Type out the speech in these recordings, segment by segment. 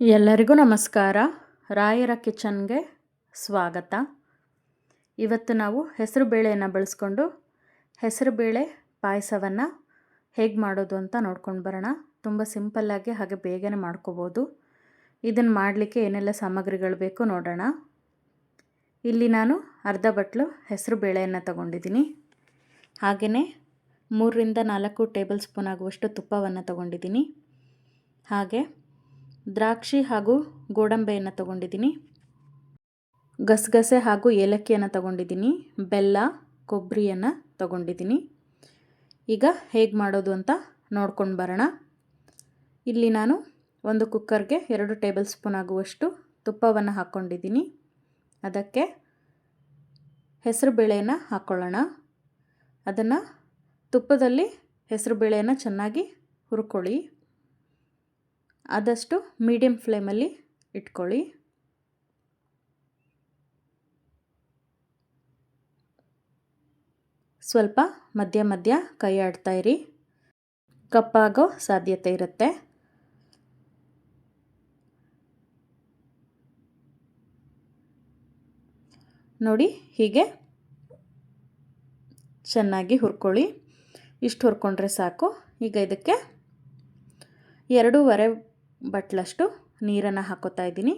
ಎಲ್ಲರಿಗೂ ನಮಸ್ಕಾರ. ರಾಯರ ಕಿಚನ್ಗೆ ಸ್ವಾಗತ. ಇವತ್ತು ನಾವು ಹೆಸರು ಬೇಳೆಯನ್ನು ಬಳಸ್ಕೊಂಡು ಹೆಸರು ಬೇಳೆ ಪಾಯಸವನ್ನು ಹೇಗೆ ಮಾಡೋದು ಅಂತ ನೋಡ್ಕೊಂಡು ಬರೋಣ. ತುಂಬ ಸಿಂಪಲ್ಲಾಗಿ ಹಾಗೆ ಬೇಗನೆ ಮಾಡ್ಕೋಬೋದು. ಇದನ್ನು ಮಾಡಲಿಕ್ಕೆ ಏನೆಲ್ಲ ಸಾಮಗ್ರಿಗಳು ಬೇಕು ನೋಡೋಣ. ಇಲ್ಲಿ ನಾನು ಅರ್ಧ ಬಟ್ಲು ಹೆಸರು ಬೇಳೆಯನ್ನು ತಗೊಂಡಿದ್ದೀನಿ. ಹಾಗೆಯೇ ಮೂರರಿಂದ ನಾಲ್ಕು ಟೇಬಲ್ ಸ್ಪೂನ್ ಆಗುವಷ್ಟು ತುಪ್ಪವನ್ನು ತಗೊಂಡಿದ್ದೀನಿ. ಹಾಗೆ ದ್ರಾಕ್ಷಿ ಹಾಗೂ ಗೋಡಂಬೆಯನ್ನು ತಗೊಂಡಿದ್ದೀನಿ. ಗಸಗಸೆ ಹಾಗೂ ಏಲಕ್ಕಿಯನ್ನು ತಗೊಂಡಿದ್ದೀನಿ. ಬೆಲ್ಲ, ಕೊಬ್ಬರಿಯನ್ನು ತಗೊಂಡಿದ್ದೀನಿ. ಈಗ ಹೇಗೆ ಮಾಡೋದು ಅಂತ ನೋಡ್ಕೊಂಡು ಬರೋಣ. ಇಲ್ಲಿ ನಾನು ಒಂದು ಕುಕ್ಕರ್ಗೆ ಎರಡು ಟೇಬಲ್ ಸ್ಪೂನ್ ಆಗುವಷ್ಟು ತುಪ್ಪವನ್ನು ಹಾಕ್ಕೊಂಡಿದ್ದೀನಿ ಅದಕ್ಕೆ ಹೆಸರು ಬೇಳೆಯನ್ನು ಹಾಕ್ಕೊಳ್ಳೋಣ ಅದನ್ನು ತುಪ್ಪದಲ್ಲಿ ಹೆಸರು ಬೇಳೆಯನ್ನು ಚೆನ್ನಾಗಿ ಹುರ್ಕೊಳ್ಳಿ. ಆದಷ್ಟು ಮೀಡಿಯಮ್ ಫ್ಲೇಮಲ್ಲಿ ಇಟ್ಕೊಳ್ಳಿ. ಸ್ವಲ್ಪ ಮಧ್ಯ ಮಧ್ಯ ಕೈ ಆಡ್ತಾ ಇರಿ. ಕಪ್ಪಾಗೋ ಸಾಧ್ಯತೆ ಇರುತ್ತೆ. ನೋಡಿ ಹೀಗೆ ಚೆನ್ನಾಗಿ ಹುರ್ಕೊಳ್ಳಿ. ಇಷ್ಟು ಹುರ್ಕೊಂಡ್ರೆ ಸಾಕು. ಈಗ ಇದಕ್ಕೆ ಎರಡೂವರೆ ಬಟ್ಲಷ್ಟು ನೀರನ್ನು ಹಾಕೋತಾ ಇದ್ದೀನಿ.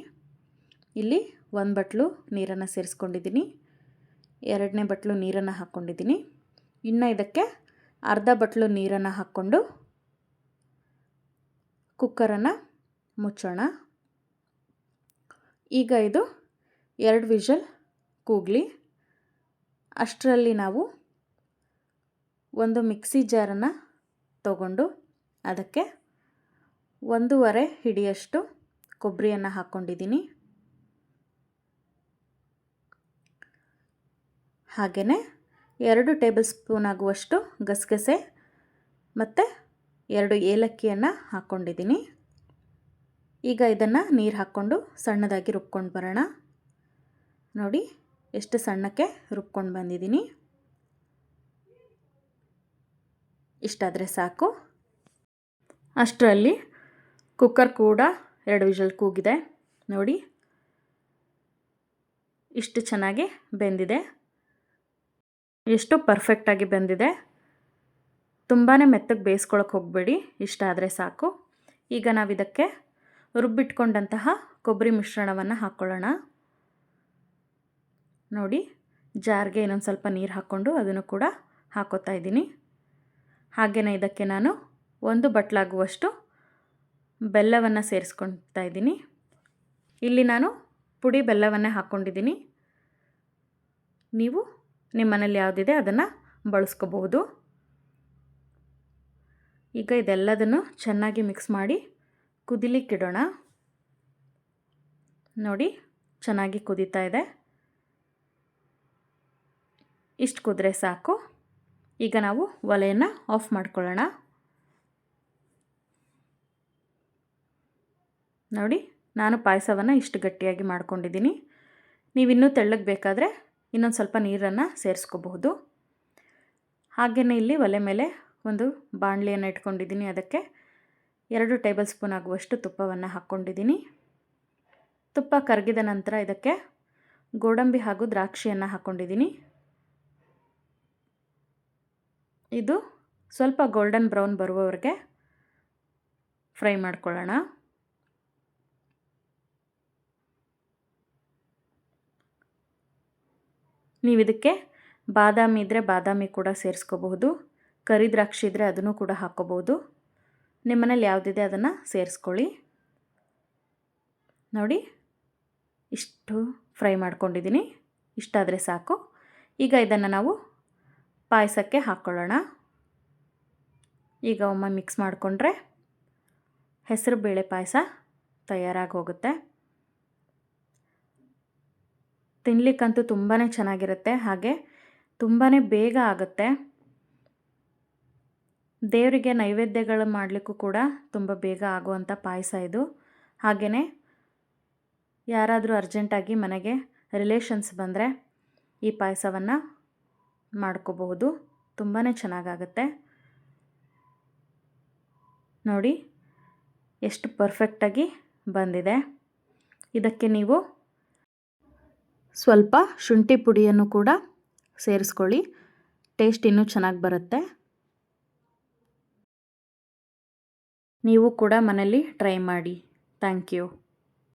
ಇಲ್ಲಿ ಒಂದು ಬಟ್ಲು ನೀರನ್ನು ಸೇರಿಸ್ಕೊಂಡಿದ್ದೀನಿ. ಎರಡನೇ ಬಟ್ಲು ನೀರನ್ನು ಹಾಕ್ಕೊಂಡಿದ್ದೀನಿ. ಇನ್ನು ಇದಕ್ಕೆ ಅರ್ಧ ಬಟ್ಲು ನೀರನ್ನು ಹಾಕ್ಕೊಂಡು ಕುಕ್ಕರನ್ನು ಮುಚ್ಚೋಣ. ಈಗ ಇದು ಎರಡು ವಿಷಲ್ ಕೂಗ್ಲಿ. ಅಷ್ಟರಲ್ಲಿ ನಾವು ಒಂದು ಮಿಕ್ಸಿ ಜಾರನ್ನು ತಗೊಂಡು ಅದಕ್ಕೆ ಒಂದೂವರೆ ಹಿಡಿಯಷ್ಟು ಕೊಬ್ಬರಿಯನ್ನು ಹಾಕ್ಕೊಂಡಿದ್ದೀನಿ. ಹಾಗೆಯೇ ಎರಡು ಟೇಬಲ್ ಸ್ಪೂನ್ ಆಗುವಷ್ಟು ಗಸಗಸೆ ಮತ್ತು ಎರಡು ಏಲಕ್ಕಿಯನ್ನು ಹಾಕ್ಕೊಂಡಿದ್ದೀನಿ. ಈಗ ಇದನ್ನು ನೀರು ಹಾಕ್ಕೊಂಡು ಸಣ್ಣದಾಗಿ ರುಬ್ಕೊಂಡು ಬರೋಣ. ನೋಡಿ ಎಷ್ಟು ಸಣ್ಣಕ್ಕೆ ರುಬ್ಕೊಂಡು ಬಂದಿದ್ದೀನಿ. ಇಷ್ಟಾದರೆ ಸಾಕು. ಅಷ್ಟರಲ್ಲಿ ಕುಕ್ಕರ್ ಕೂಡ ಎರಡು ವಿಷಲ್ ಕೂಗಿದೆ. ನೋಡಿ. ಇಷ್ಟು ಚೆನ್ನಾಗಿ ಬೆಂದಿದೆ. ಎಷ್ಟು ಪರ್ಫೆಕ್ಟಾಗಿ ಬೆಂದಿದೆ. ತುಂಬಾ ಮೆತ್ತಗೆ ಬೇಯಿಸ್ಕೊಳಕ್ಕೆ ಹೋಗಬೇಡಿ. ಇಷ್ಟ ಆದರೆ ಸಾಕು. ಈಗ ನಾವು ಇದಕ್ಕೆ ರುಬ್ಬಿಟ್ಕೊಂಡಂತಹ ಕೊಬ್ಬರಿ ಮಿಶ್ರಣವನ್ನು ಹಾಕ್ಕೊಳ್ಳೋಣ ನೋಡಿ. ಜಾರ್ಗೆ ಇನ್ನೊಂದು ಸ್ವಲ್ಪ ನೀರು ಹಾಕ್ಕೊಂಡು ಅದನ್ನು ಕೂಡ ಹಾಕೋತಾ ಇದ್ದೀನಿ. ಹಾಗೆಯೇ ಇದಕ್ಕೆ ನಾನು ಒಂದು ಬಟ್ಲಾಗುವಷ್ಟು ಬೆಲ್ಲವನ್ನು ಸೇರಿಸ್ಕೊಳ್ತಾ ಇದ್ದೀನಿ. ಇಲ್ಲಿ ನಾನು ಪುಡಿ ಬೆಲ್ಲವನ್ನೇ ಹಾಕ್ಕೊಂಡಿದ್ದೀನಿ. ನೀವು ನಿಮ್ಮ ಮನೇಲಿ ಯಾವುದಿದೆ ಅದನ್ನು ಬಳಸ್ಕೋಬಹುದು. ಈಗ ಇದೆಲ್ಲದನ್ನು ಚೆನ್ನಾಗಿ ಮಿಕ್ಸ್ ಮಾಡಿ ಕುದಿಲಿಕ್ಕಿಡೋಣ ನೋಡಿ, ಚೆನ್ನಾಗಿ ಕುದೀತಾ ಇದೆ. ಇಷ್ಟು ಕುದ್ರೆ ಸಾಕು. ಈಗ ನಾವು ಒಲೆಯನ್ನು ಆಫ್ ಮಾಡ್ಕೊಳ್ಳೋಣ. ನೋಡಿ, ನಾನು ಪಾಯಸವನ್ನು ಇಷ್ಟು ಗಟ್ಟಿಯಾಗಿ ಮಾಡ್ಕೊಂಡಿದ್ದೀನಿ. ನೀವಿನ್ನೂ ತೆಳ್ಳಗೆ ಬೇಕಾದರೆ ಇನ್ನೊಂದು ಸ್ವಲ್ಪ ನೀರನ್ನು ಸೇರಿಸ್ಕೋಬಹುದು. ಹಾಗೆಯೇ ಇಲ್ಲಿ ಒಲೆ ಮೇಲೆ ಒಂದು ಬಾಣಲಿಯನ್ನು ಇಟ್ಕೊಂಡಿದ್ದೀನಿ. ಅದಕ್ಕೆ ಎರಡು ಟೇಬಲ್ ಸ್ಪೂನ್ ಆಗುವಷ್ಟು ತುಪ್ಪವನ್ನು ಹಾಕ್ಕೊಂಡಿದ್ದೀನಿ ತುಪ್ಪ ಕರಗಿದ ನಂತರ ಇದಕ್ಕೆ ಗೋಡಂಬಿ ಹಾಗೂ ದ್ರಾಕ್ಷಿಯನ್ನು ಹಾಕ್ಕೊಂಡಿದ್ದೀನಿ ಇದು ಸ್ವಲ್ಪ ಗೋಲ್ಡನ್ ಬ್ರೌನ್ ಬರುವವರೆಗೆ ಫ್ರೈ ಮಾಡ್ಕೊಳ್ಳೋಣ. ನೀವು ಇದಕ್ಕೆ ಬಾದಾಮಿ ಇದ್ದರೆ ಬಾದಾಮಿ ಕೂಡ ಸೇರಿಸ್ಕೋಬಹುದು. ಕರಿ ದ್ರಾಕ್ಷಿ ಇದ್ದರೆ ಅದನ್ನು ಕೂಡ ಹಾಕ್ಕೋಬಹುದು. ನಿಮ್ಮನೇಲಿ ಯಾವುದಿದೆ ಅದನ್ನು ಸೇರಿಸ್ಕೊಳ್ಳಿ. ನೋಡಿ, ಇಷ್ಟು ಫ್ರೈ ಮಾಡ್ಕೊಂಡಿದ್ದೀನಿ. ಇಷ್ಟಾದರೆ ಸಾಕು. ಈಗ ಇದನ್ನು ನಾವು ಪಾಯಸಕ್ಕೆ ಹಾಕ್ಕೊಳ್ಳೋಣ. ಈಗ ಒಮ್ಮೆ ಮಿಕ್ಸ್ ಮಾಡಿಕೊಂಡ್ರೆ ಹೆಸರು ಬೇಳೆ ಪಾಯಸ ತಯಾರಾಗಿ ಹೋಗುತ್ತೆ ತಿನ್ನಲಿಕ್ಕಂತೂ ತುಂಬಾ ಚೆನ್ನಾಗಿರುತ್ತೆ. ಹಾಗೆ ತುಂಬಾ ಬೇಗ ಆಗುತ್ತೆ. ದೇವರಿಗೆ ನೈವೇದ್ಯಗಳು ಮಾಡಲಿಕ್ಕೂ ಕೂಡ ತುಂಬ ಬೇಗ ಆಗುವಂಥ ಪಾಯಸ ಇದು. ಹಾಗೆಯೇ ಯಾರಾದರೂ ಅರ್ಜೆಂಟಾಗಿ ಮನೆಗೆ ರಿಲೇಷನ್ಸ್ ಬಂದರೆ ಈ ಪಾಯಸವನ್ನು ಮಾಡ್ಕೋಬಹುದು. ತುಂಬಾ ಚೆನ್ನಾಗಾಗುತ್ತೆ. ನೋಡಿ, ಎಷ್ಟು ಪರ್ಫೆಕ್ಟಾಗಿ ಬಂದಿದೆ. ಇದಕ್ಕೆ ನೀವು ಸ್ವಲ್ಪ ಶುಂಠಿ ಪುಡಿಯನ್ನು ಕೂಡ ಸೇರಿಸ್ಕೊಳ್ಳಿ. ಟೇಸ್ಟ್ ಇನ್ನೂ ಚೆನ್ನಾಗಿ ಬರುತ್ತೆ. ನೀವು ಕೂಡ ಮನೆಯಲ್ಲಿ ಟ್ರೈ ಮಾಡಿ. Thank you.